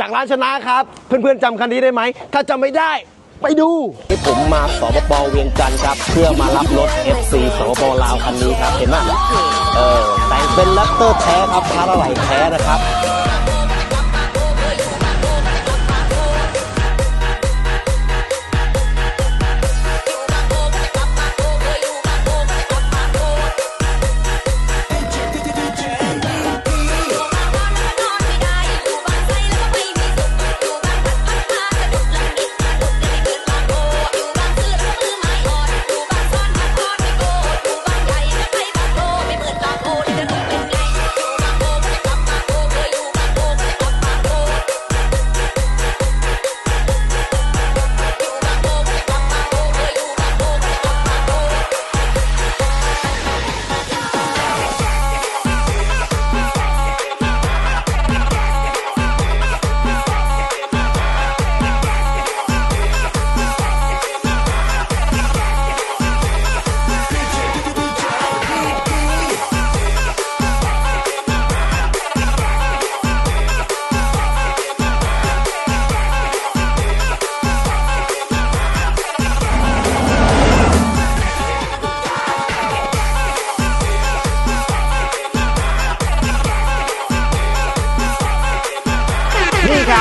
จากร้านชนะครับ เพื่อนๆจำคันนี้ได้ไหม ถ้าจำไม่ได้ไปดูที่ผมมาสปปเวียงจันทร์ครับ เพื่อมารับรถ FC สปปลาวคันนี้ครับ เห็นไหมเออแต่งเป็นลัตเตอร์แท้ครับพาร์ทอะไหลแท้นะครับ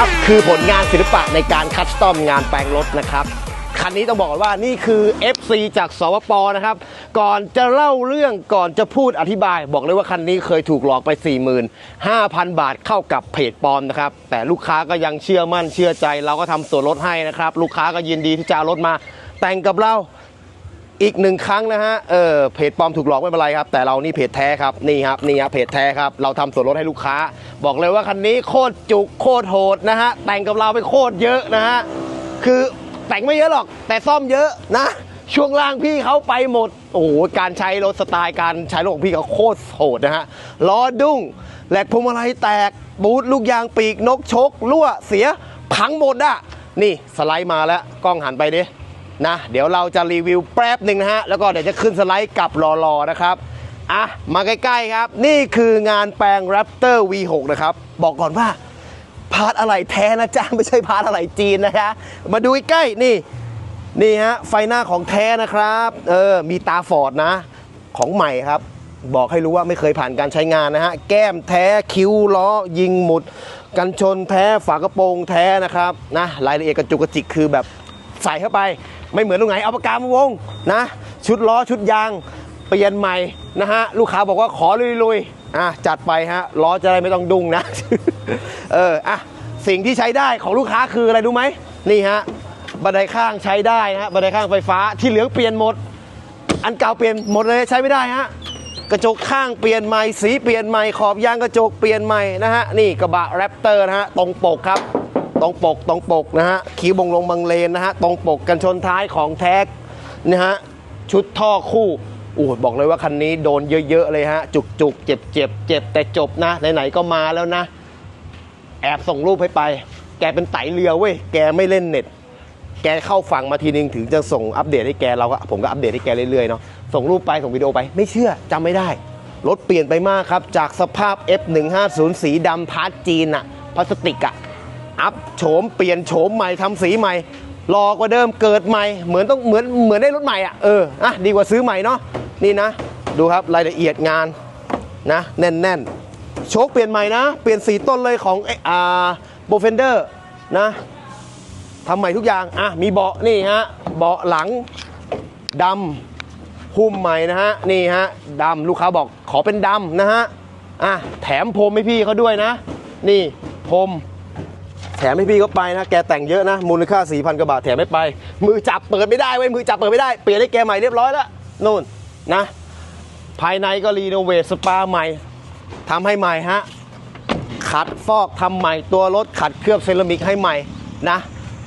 ครับคือผลงานศิลปะในการคัสตอมงานแปลงรถนะครับคันนี้ต้องบอกว่านี่คือ FC จากสวปนะครับ ก่อนจะเล่าเรื่องก่อนจะพูดอธิบาย บอกเลยว่าคันนี้เคยถูกหลอกไป 45,000 บาทเข้ากับเพจปลอมนะครับ แต่ลูกค้าก็ยังเชื่อมั่นเชื่อใจ เราก็ทำส่วนลดให้นะครับ ลูกค้าก็ยินดีที่จะเอารถมาแต่งกับเรา อีกหนึ่งครั้งนะฮะ เออ เพจปลอมถูกหลอกไม่เป็นไรครับ แต่เรานี่เพจแท้ครับ นี่ครับ นี่ครับเพจแท้ครับ เราทำส่วนลดให้ลูกค้า บอกเลยว่าคันนี้โคตรจุกโคตรโหดนะฮะ แต่งกับเราไปโคตรเยอะนะฮะ คือแต่งไม่เยอะหรอก แต่ซ่อมเยอะนะ ช่วงล่างพี่เขาไปหมด โอ้โห การใช้รถสไตล์การใช้รถของพี่เขาโคตรโหดนะฮะ ล้อดุ้ง แหลกพวงมาลัยแตก บูทลูกยางปีกนกชกรั่วเสีย พังหมดอะนี่สไลด์มาแล้ว กล้องหันไปดิ นะเดี๋ยวเราจะรีวิวแป๊บหนึ่งนะฮะ แล้วก็เดี๋ยวจะขึ้นสไลด์กับรอๆนะครับอะมาใกล้ๆครับ นี่คืองานแปลง Raptor V6 นะครับ บอกก่อนว่า พาร์ทอะไรแท้นะจ๊ะไม่ใช่พาร์ทอะไรจีนนะฮะมาดูใกล้ๆนี่ นี่ฮะไฟหน้าของแท้นะครับ เออ มีตาฟอร์ดนะ ของใหม่ครับ บอกให้รู้ว่าไม่เคยผ่านการใช้งานนะฮะ แก้มแท้คิ้วล้อยิงหมุด กันชนแท้ฝากระโปรงแท้นะครับนะรายละเอียดกระจุกกระจิกคือแบบใส่เข้าไป ไม่เหมือนตรงไหนเอาปากกามาวงนะ ชุดล้อชุดยางเปลี่ยนใหม่นะฮะลูกค้าบอกว่าขอลุยๆอะจัดไปฮะล้อจะได้ไม่ต้องดุงนะ เอออะสิ่งที่ใช้ได้ของลูกค้าคืออะไรรู้ไหมนี่ฮะบันไดข้างใช้ได้นะฮะบันไดข้างไฟฟ้าที่เหลืองเปลี่ยนหมด อันเก่าเปลี่ยนหมดเลยใช้ไม่ได้ฮะกระจกข้างเปลี่ยนใหม่สีเปลี่ยนใหม่ขอบยางกระจกเปลี่ยนใหม่นะฮะนี่กระบะแรปเตอร์นะฮะตรงปกครับ รงปกตรงปกนะฮะคิ้วบงลงบังเลนนะฮะตรงปกกันชนท้ายของแท็กนะฮะชุดท่อคู่อู้บอกเลยว่าคันนี้โดนเยอะ ๆ เลยฮะจุกจุกๆ เจ็บเจ็บเจ็บแต่จบนะ ไหน ๆ ก็มาแล้วนะ แอบส่งรูปให้ไป แกเป็นไตเรือเว้ย แกไม่เล่นเน็ต แกเข้าฝั่งมาทีนึงถึงจะส่งอัปเดตให้แกเราก็ผมก็อัปเดตให้แกเรื่อยๆเนาะส่งรูปไปส่งวิดีโอไป ไม่เชื่อจำไม่ได้ รถเปลี่ยนไปมากครับ จากสภาพ F150 สีดำพาร์ทจีนอะพลาสติกอะ อัพโฉมเปลี่ยนโฉมใหม่ทำสีใหม่รอกว่าเดิมเกิดใหม่เหมือนต้องเหมือนเหมือนได้รถใหม่อะเอออะดีกว่าซื้อใหม่เนาะนี่นะ ดูครับรายละเอียดงานนะแน่นๆโชคเปลี่ยนใหม่นะ เปลี่ยนสีต้นเลยของเออ่าโบเฟนเดอร์นะทำใหม่ทุกอย่างอะมีเบาะนี่ฮะเบาะหลังดำหุ้มใหม่นะฮะนี่ฮะดำลูกค้าบอกขอเป็นดำนะฮะอะแถมพรมให้พี่เขาด้วยนะ นี่พรม แถมให้พี่เขาไปนะ แกแต่งเยอะนะ มูลค่า 4,000กว่าบาทแถมไม่ไป มือจับเปิดไม่ได้เว้ย มือจับเปิดไม่ได้ เปลี่ยนให้แกใหม่เรียบร้อยแล้ว นู่นนะ ภายในก็รีโนเวทสปาใหม่ทำให้ใหม่ฮะ ขัดฟอกทำใหม่ ตัวรถขัดเคลือบเซรามิกให้ใหม่นะ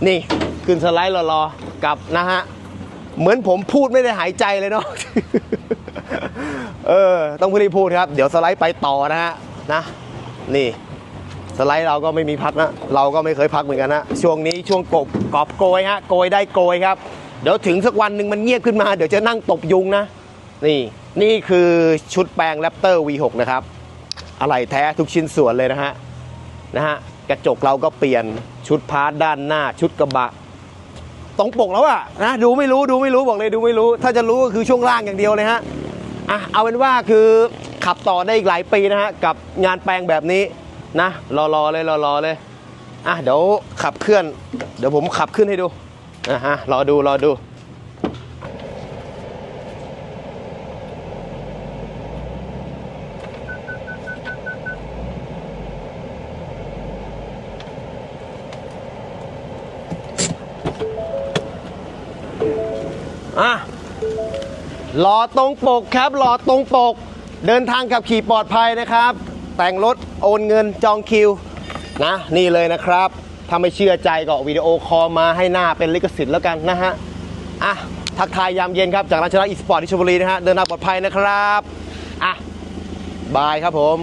นี่ขึ้นสไลด์รอๆกับนะฮะ เหมือนผมพูดไม่ได้หายใจเลยเนาะ เออ ต้องพูดพูดครับ เดี๋ยวสไลด์ไปต่อนะฮะ นะ นี่ สไลด์เราก็ไม่มีพักนะ เราก็ไม่เคยพักเหมือนกันนะ ช่วงนี้ช่วงกบกอบโกยฮะ โกยได้โกยครับ เดี๋ยวถึงสักวันหนึ่งมันเงียบขึ้นมา เดี๋ยวจะนั่งตบยุงนะ นี่ นี่คือชุดแปลงแรปเตอร์ V6 นะครับ อะไหล่แท้ทุกชิ้นส่วนเลยนะฮะ นะฮะ กระจกเราก็เปลี่ยน ชุดพาร์ทด้านหน้า ชุดกระบะตรงปกแล้วอะนะ ดูไม่รู้ ดูไม่รู้ บอกเลยดูไม่รู้ ถ้าจะรู้ก็คือช่วงล่างอย่างเดียวเลยฮะ อะ เอาเป็นว่าคือขับต่อได้อีกหลายปีนะฮะ กับงานแปลงแบบนี้ นะรอรอเลยรอรอเลยอะเดี๋ยวขับเคลื่อน เดี๋ยวผมขับขึ้นให้ดูอะฮะรอดูรอดูอะหล่อตรงปกครับหล่อตรงปก เดินทางขับขี่ปลอดภัยนะครับ แต่งรถ โอนเงินจองคิวนะนี่เลยนะครับถ้าไม่เชื่อใจก็วิดีโอคอลมาให้หน้าเป็นลิขสิทธิ์แล้วกันนะฮะอะทักทายยามเย็นครับ จากราชนาอีสปอร์ตที่ชลบุรีนะฮะ เดินทางปลอดภัยนะครับ อะ บายครับผม